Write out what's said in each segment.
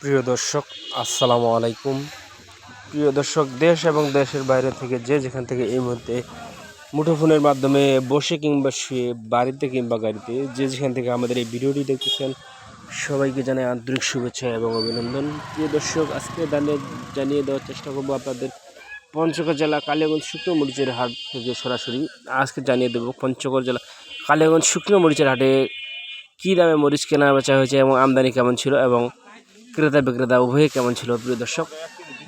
প্রিয় দর্শক, আসসালামু আলাইকুম। প্রিয় দর্শক, দেশ এবং দেশের বাইরে থেকে যে যেখান থেকে এই মুহূর্তে মুঠোফোনের মাধ্যমে বসে কিংবা শুয়ে বাড়িতে কিংবা গাড়িতে যে যেখান থেকে আমাদের এই ভিডিওটি দেখতেছেন, সবাইকে জানাই আন্তরিক শুভেচ্ছা এবং অভিনন্দন। প্রিয় দর্শক, আজকে জানিয়ে জানিয়ে দেওয়ার চেষ্টা করব আপনাদের পঞ্চগড় জেলা কালিয়াগঞ্জ শুকনো মরিচের হাট থেকে সরাসরি। আজকে জানিয়ে দেবো পঞ্চগড় জেলা কালিয়াগঞ্জ শুকনো মরিচের হাটে কী দামে মরিচ কেনা বেচা হয়েছে এবং আমদানি কেমন ছিল এবং ক্রেতা বিক্রেতা উভয়ে কেমন ছিল, প্রিয় দর্শক?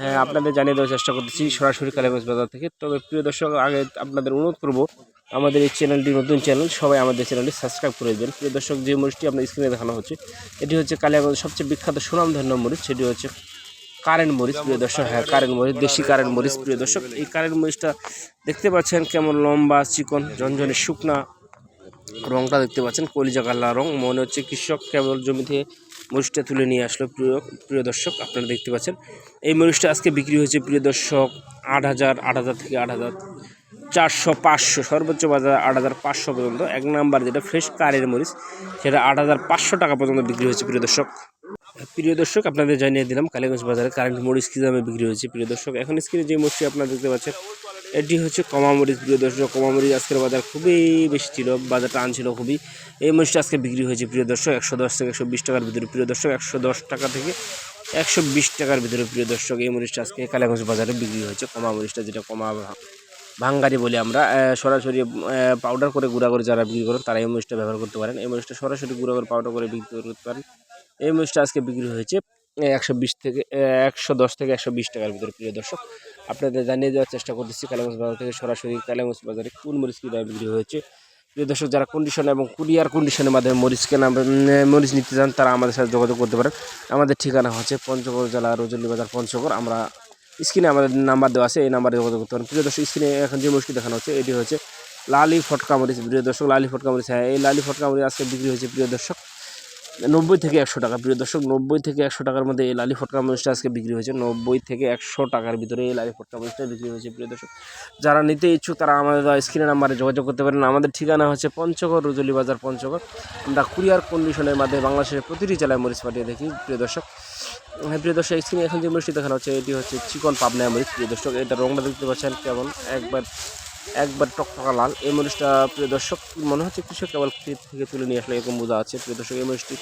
হ্যাঁ আপনাদের জানিয়ে দেওয়ার চেষ্টা করতেছি সরাসরি কালীগঞ্জ বাজার থেকে। তবে প্রিয় দর্শক, আগে আপনাদের অনুরোধ করব, আমাদের এই চ্যানেলটি নতুন চ্যানেল, সবাই আমাদের চ্যানেলটি সাবস্ক্রাইব করে দেবেন। প্রিয় দর্শক, যে মরিচটি আপনার স্ক্রিনে দেখানো হচ্ছে, এটি হচ্ছে কালিয়াগঞ্জ সবচেয়ে বিখ্যাত সুনামধন্য মরিচ, সেটি হচ্ছে কারেন্ট মরিচ, প্রিয় দর্শক। হ্যাঁ কারেন্ট মরিচ, দেশি কারেন্ট মরিচ, প্রিয় দর্শক। এই কারেন্ট মরিচটা দেখতে পাচ্ছেন কেমন লম্বা, চিকন, ঝনঝনে শুকনা রংটা দেখতে পাচ্ছেন, কলিজা কালার রং। মনে হচ্ছে কৃষক কেবল জমি থেকে মরিচটা তুলে নিয়ে আসলো। প্রিয় প্রিয় দর্শক, আপনারা দেখতে পাচ্ছেন, এই মরিচটা আজকে বিক্রি হয়েছে, প্রিয় দর্শক, আট হাজার আট হাজার থেকে আট হাজার চারশো, পাঁচশো, সর্বোচ্চ বাজার আট হাজার পাঁচশো পর্যন্ত। এক নাম্বার যেটা ফ্রেশ কারের মরিচ, সেটা আট হাজার পাঁচশো টাকা পর্যন্ত বিক্রি হয়েছে, প্রিয় দর্শক। প্রিয় দর্শক, আপনাদের জানিয়ে দিলাম, কালীগঞ্জ বাজারে কারেন্ট মরিচ কী দামে বিক্রি হয়েছে, প্রিয় দর্শক। এখন স্ক্রিনে যে মরিচটি আপনারা দেখতে পাচ্ছেন এটি হচ্ছে কমা মরিচ প্রিয় দর্শক। কমা মরিচ আজকের বাজার খুবই বেশি ছিল বাজার টান ছিল খুবই। এই মরিচটা আজকে বিক্রি হয়েছে, প্রিয় দর্শক, একশো দশ থেকে একশো বিশ টাকার ভিতরে। প্রিয় দর্শক, একশো দশ টাকা থেকে একশো বিশ টাকার ভিতরে, প্রিয় দর্শক, এই মরিচটা আজকে কালীগঞ্জ বাজারে বিক্রি হয়েছে। কমা মরিচটা যেটা কমা ভাঙ্গারি বলি আমরা সরাসরি পাউডার করে গুঁড়া করে যারা বিক্রি করেন, তারা এই মরিচটা ব্যবহার করতে পারেন। এই মরিচটা সরাসরি গুঁড়া করে পাউডার করে বিক্রি করতে পারেন। এই মরিচটা আজকে বিক্রি হয়েছে একশো বিশ থেকে একশো দশ থেকে একশো বিশ টাকার ভিতরে, প্রিয় দর্শক। আপনাদের জানিয়ে দেওয়ার চেষ্টা করতেছি কালাগঞ্জ বাজার থেকে সরাসরি কালাগঞ্জ বাজারে কোন মরিচ কী বিক্রি হয়েছে। প্রিয় দর্শক, যারা কন্ডিশন এবং কুরিয়ার কন্ডিশনের মাধ্যমে মরিচ কেনা মরিচ নিতে চান, তারা আমাদের সাথে যোগাযোগ করতে পারেন। আমাদের ঠিকানা হচ্ছে পঞ্চগড় জেলা রজলি বাজার, পঞ্চগড়। আমরা স্ক্রিনে আমাদের নাম্বার দেওয়া আছে, এই নাম্বারে যোগাযোগ করতে পারেন। প্রিয় দর্শক, স্ক্রিনে এখন যে মরিচটি দেখানো হচ্ছে, এটি হচ্ছে লালি ফটকা মরিচ। প্রিয় দর্শক, লালি ফটকা মরিচ হ্যাঁ এই লালি ফটকা মরিচ আজকে বিক্রি হয়েছে, প্রিয় দর্শক। নব্বই থেকে একশো টাকা। প্রিয় দর্শক, নব্বই থেকে একশো টাকার মধ্যে এই লালি ফটকা মরিচটা আজকে বিক্রি হয়েছে। নব্বই থেকে একশো টাকার ভিতরে এই লালি ফটকা মরিচটা বিক্রি হয়েছে, প্রিয় দর্শক। যারা নিতে ইচ্ছুক, তারা আমাদের স্ক্রিনের নাম্বারে যোগাযোগ করতে পারেন। আমাদের ঠিকানা হচ্ছে পঞ্চগড়, রুজলি বাজার, পঞ্চগড়। আমরা কুরিয়ার কন্ডিশনের মাধ্যমে বাংলাদেশের প্রতিটি জেলায় মরিচ পাঠিয়ে দেখি, প্রিয় দর্শক। হ্যাঁ প্রিয় দর্শক স্ক্রিনে এখন যে মরিচটি দেখানো হচ্ছে, এটি হচ্ছে চিকন পাবনা মরিচ, প্রিয় দর্শক। এটা রংটা দেখতে পাচ্ছেন কেমন? একবার একবার টকটকা লাল। এই মরিচটা, প্রিয় দর্শক, মনে হচ্ছে কৃষক কেবল ক্ষেত থেকে তুলে নিয়ে আসলে এরকম বোঝা আছে। প্রিয় দর্শক, এই মরিচটি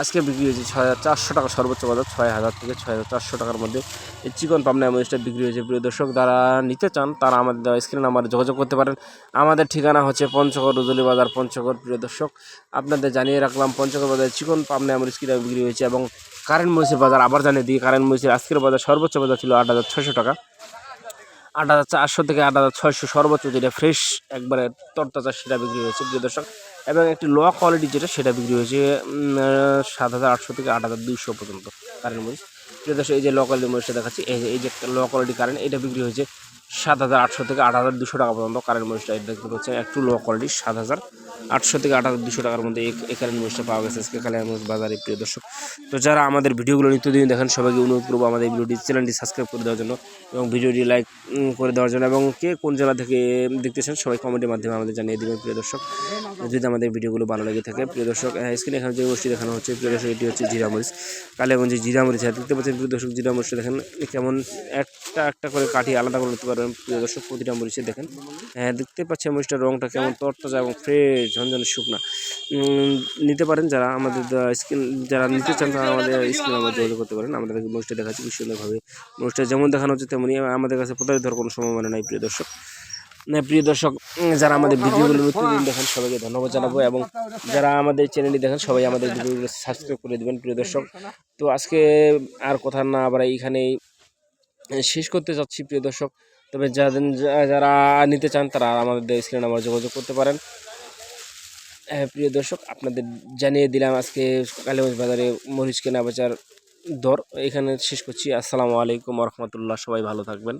আজকে বিক্রি হয়েছে ছয় হাজার চারশো টাকা, সর্বোচ্চ বাজার ছয় হাজার থেকে ছয় হাজার চারশো টাকার মধ্যে। এই চিকন পাবনা মরিচটা বিক্রি হয়েছে। প্রিয় দর্শক, যারা নিতে চান, তারা আমাদের স্ক্রিন নাম্বারে যোগাযোগ করতে পারেন। আমাদের ঠিকানা হচ্ছে পঞ্চগড় রুজলি বাজার, পঞ্চগড়। প্রিয় দর্শক, আপনাদের জানিয়ে রাখলাম, পঞ্চগড় বাজারে চিকন পাবনা মরিচ কিনা বিক্রি হয়েছে এবং কারেন্ট মরিচের বাজার আবার জানিয়ে দিই, কারেন্ট মরিচের আজকের বাজার সর্বোচ্চ বাজার ছিল আট হাজার ছশো টাকা। আট হাজার চারশো থেকে আট হাজার ছয়শো সর্বোচ্চ যেটা ফ্রেশ একবারে তরতাজা সেটা বিক্রি হয়েছে, প্রিয় দর্শক। এবং একটি লো কোয়ালিটি যেটা সেটা বিক্রি হয়েছে সাত হাজার আটশো থেকে আট হাজার দুইশো পর্যন্ত কারেন্ট মরিচ প্রিয় দর্শক, এই যে লো কোয়ালিটি মরিচটা দেখাচ্ছি, এই যে এই যে লো কোয়ালিটি কারেন্ট এটা বিক্রি হয়েছে সাত হাজার আটশো থেকে আট হাজার দুশো টাকা পর্যন্ত কারেন্ট মরিচটা দেখতে পাচ্ছেন। একটু লো কোয়ালিটি সাত হাজার আটশো থেকে আট হাজার দুশো টাকার মধ্যে এই কারেন্ট মরিচটা পাওয়া গেছে আজকে কালিয়া মরিচ বাজারে, প্রিয় দর্শক। তো যারা আমাদের ভিডিওগুলো নিত্যদিন দেখেন, সবাইকে অনুরোধ করব আমাদের ভিডিওটি, চ্যানেলটি সাবস্ক্রাইব করে দেওয়ার জন্য এবং ভিডিওটি লাইক করে দেওয়ার জন্য। এবং কে কোন জেলা থেকে দেখতেছেন, সবাই কমেন্টের মাধ্যমে আমাদের জানিয়ে দেবেন, প্রিয় দর্শক। যদি আমাদের ভিডিওগুলো ভালো লেগে থাকে, প্রিয় দর্শক স্ক্রিনে এখানে যে গোষ্ঠী দেখানো হচ্ছে, প্রিয় দর্শক, এটি হচ্ছে জিরামরিচ। কালিয়াগঞ্জে জিরামরিচ দেখতে পাচ্ছেন, প্রিয় দর্শক, জিরামরিচটা দেখেন কেমন একটা একটা করে কাটি আলাদা করে নিতে পারবেন। প্রিয় দর্শক প্রতিটা মরিচে দেখেন। হ্যাঁ দেখতে পাচ্ছেন মরিচটার রংটা কেমন তরতাজা এবং ফ্রেশ ঝনঝন শুকনা। নিতে পারেন যারা আমাদের স্ক্রিন যারা নিতে চান তারা আমাদের স্ক্রিন আমরা যোগাযোগ করতে পারেন। আমাদের মরিচটা দেখাচ্ছি খুব সুন্দরভাবে। মরিচটা যেমন দেখানো হচ্ছে তেমনই আমাদের কাছে প্রতারিত হওয়ার কোনো সম্ভাবনা নাই প্রিয় দর্শক। না, প্রিয় দর্শক যারা আমাদের ভিডিওগুলো নতুন দেখেন সবাইকে ধন্যবাদ জানাব এবং যারা আমাদের চ্যানেলটি দেখেন সবাই আমাদের ভিডিওগুলো সাবস্ক্রাইব করে দেবেন প্রিয় দর্শক। তো আজকে আর কথা না আবার এইখানেই শেষ করতে চাচ্ছি প্রিয় দর্শক। তবে যাদের, যারা নিতে চান, তারা আমাদের স্ক্রিনে আমার যোগাযোগ করতে পারেন। হ্যাঁ প্রিয় দর্শক, আপনাদের জানিয়ে দিলাম আজকে কালীগঞ্জ বাজারে মরিচ কেনা বেচার দর। এখানে শেষ করছি। আসসালামু আলাইকুম রহমতুল্লাহ। সবাই ভালো থাকবেন।